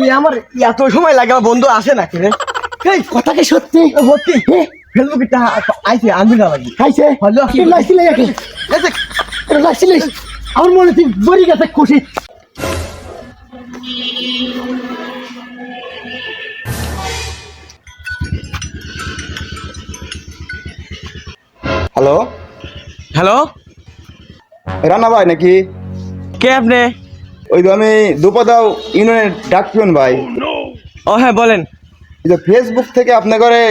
তুই আমার এত সময় লাগে আমার বন্ধু আসে নাকি রে? এই কথা কি সত্যি? সত্যি? ফেসবুকে আইছে না লাগি খাইছে হলো তুই লাগছিলে একে এটা লাগছিলিস? আমার মনে তুই বড়ি গেছে খুশি। হ্যালো? হ্যালো? রানা ভাই নাকি? কে আপনি? ওই তো আমি দুপদাও ইউনিয়নের ডাকপিয়ন ভাই। ও হ্যাঁ বলেন। যে ফেসবুক থেকে আপনার ঘরে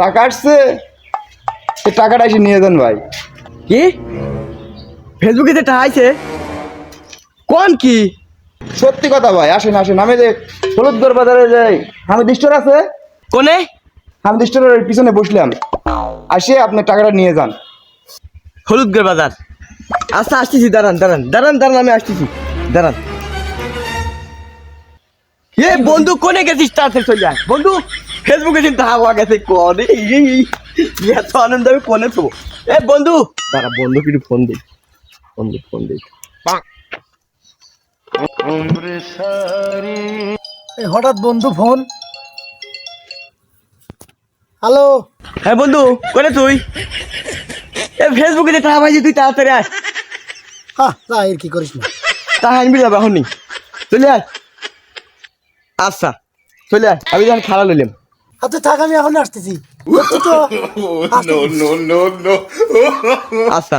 টাকা আসছে সে টাকাটা এসে নিয়ে যান ভাই। কি? ফেসবুকে যেটা আইছে? কোন কি? সত্যি কথা ভাই আসেন আসেন। আমি যে হলুদগড় বাজারে যাই হামিদ স্টোর আছে কোনে? হামিদ স্টোরের পিছনে বসলাম। আসে আপনি টাকাটা নিয়ে যান। হলুদগড় বাজার। আচ্ছা আসতেছি দাঁড়ান দাঁড়ান দাঁড়ান দাঁড়ান আমি আসতেছি। দাঁড়ান। এ বন্ধু কোনে গেছিস তাড়াতাড়ি চলে আয়। বন্ধু ফেসবুকে চিন্তা হাওয়া গেছে কোনে? এত আনন্দ আমি কোনে তো এ বন্ধু দাঁড়া বন্ধু কিছু ফোন দিই বন্ধু ফোন দিই হঠাৎ বন্ধু ফোন হ্যালো হ্যাঁ বন্ধু কোনে তুই? এ ফেসবুকে যেটা হাওয়াইছি তুই তাড়াতাড়ি আয়। হ্যাঁ যা কি করিস না। তা আনবি যাবে এখনই। চলে আয়। আচ্ছা চলে আয়। আমি যখন খালা লইলাম। আচ্ছা থাক আমি এখন আসতেছি। আচ্ছা আচ্ছা।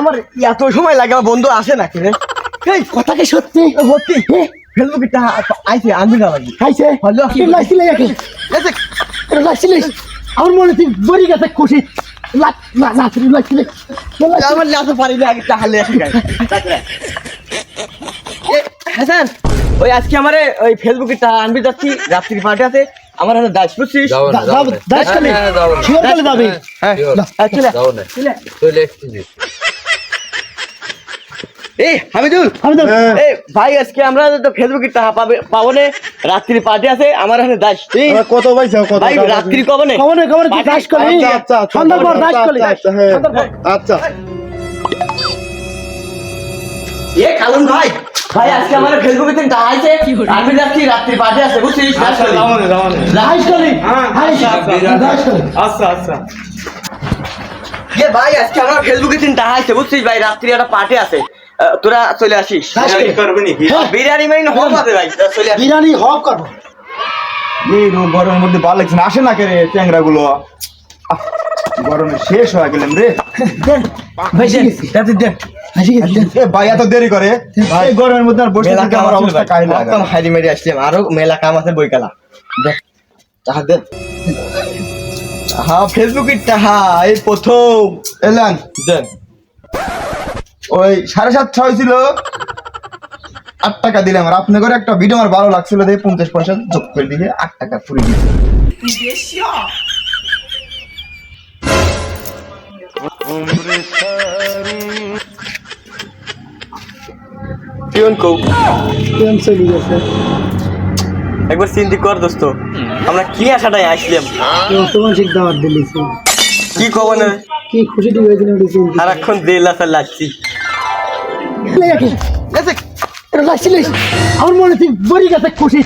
আমার এত সময় লাগে আমার বন্ধু আসে না রে? এই কথা কি সত্যি? সত্যি। ফেসবুকে আইছে আনবি না লাগি খাইছে হলো তুই লাগছিলে একে এটা লাগছিলিস আমার মনে তুই বড়ি গেছে খুশি। লাগ না না তুই লাগছিলে আমার লাসে পারি না আগে তাহলে হাসান ওই আজকে আমারে ওই ফেসবুকে টা আনবি যাচ্ছি রাত্রি পার্টি আছে। আমার হাতে দাস বুঝছিস দাস খালি? শিওর বলে যাবে? হ্যাঁ চলে চলে আয়। এই হামিদুল। ভাই আজকে আমরা তো ফেসবুকে টাকা পাবে পাবো নে রাত্রি পার্টি আছে আমার এখানে দাস। এই, কত পয়সা কত ভাই রাত্রি কবে নে কমনে কমনে তুই দাস করলি। আচ্ছা, আচ্ছা, আচ্ছা, সন্ধ্যার পর দাস করলি। আচ্ছা, হ্যাঁ। সন্ধ্যার পর। আচ্ছা। এ কালুন ভাই ভাই আজকে আমার ফেসবুকে তিন টাকা আছে। আমি যাচ্ছি রাত্রি পার্টি আছে বুঝছিস? দাস। দাস আচ্ছা আচ্ছা এ ভাই আজকে আমার ফেসবুকে তিন টাকা আছে বুঝছিস? ভাই রাত্রি একটা পার্টি আছে। তোরা চলে আসিস। বিরিয়ানি মাইন হোক আছে ভাই চলে বিরিয়ানি হক করব। এই গরমের মধ্যে ভালো লাগছে না। আসে না কে রে ট্যাংরা গুলো গরমে শেষ হয়ে গেলাম রে। ভাই এত দেরি করে? এই গরমের মধ্যে আর বসে মেলা কাম আমার অবস্থা ভাই। কাহিল লাগে একদম হাইরি মেরি আসলাম। আরও মেলা কাম আছে বই কালা দেখ টাকা দে। হ্যাঁ ফেসবুকে টাকা এই প্রথম। এলেন। দেন। ওই সাড়ে সাতটা হয়েছিল। আট টাকা দিলাম আর আপনার ঘরে একটা ভিডিও আমার ভালো লাগছিল দেখে পঞ্চাশ পয়সা যোগ করে দিয়ে আট টাকা পুরি দিয়েছি একবার চিন্তি কর দোস্ত আমরা কি আশাটাই আসলাম? তোমার ঠিক দাওয়াত দিলিস কি কব না? কি খুশি চিন্তা। সারাক্ষণ দেড় লাখ লাগছি। আমার মনে তুই বড়ি গেছে খুশি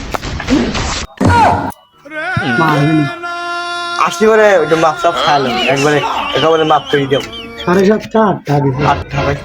আসছি করে ওইটা মাপ সাপ খাইলাম। একবারে একেবারে মাপ করে দিও। সাড়ে সাতটা আটটা আটটা। ভাই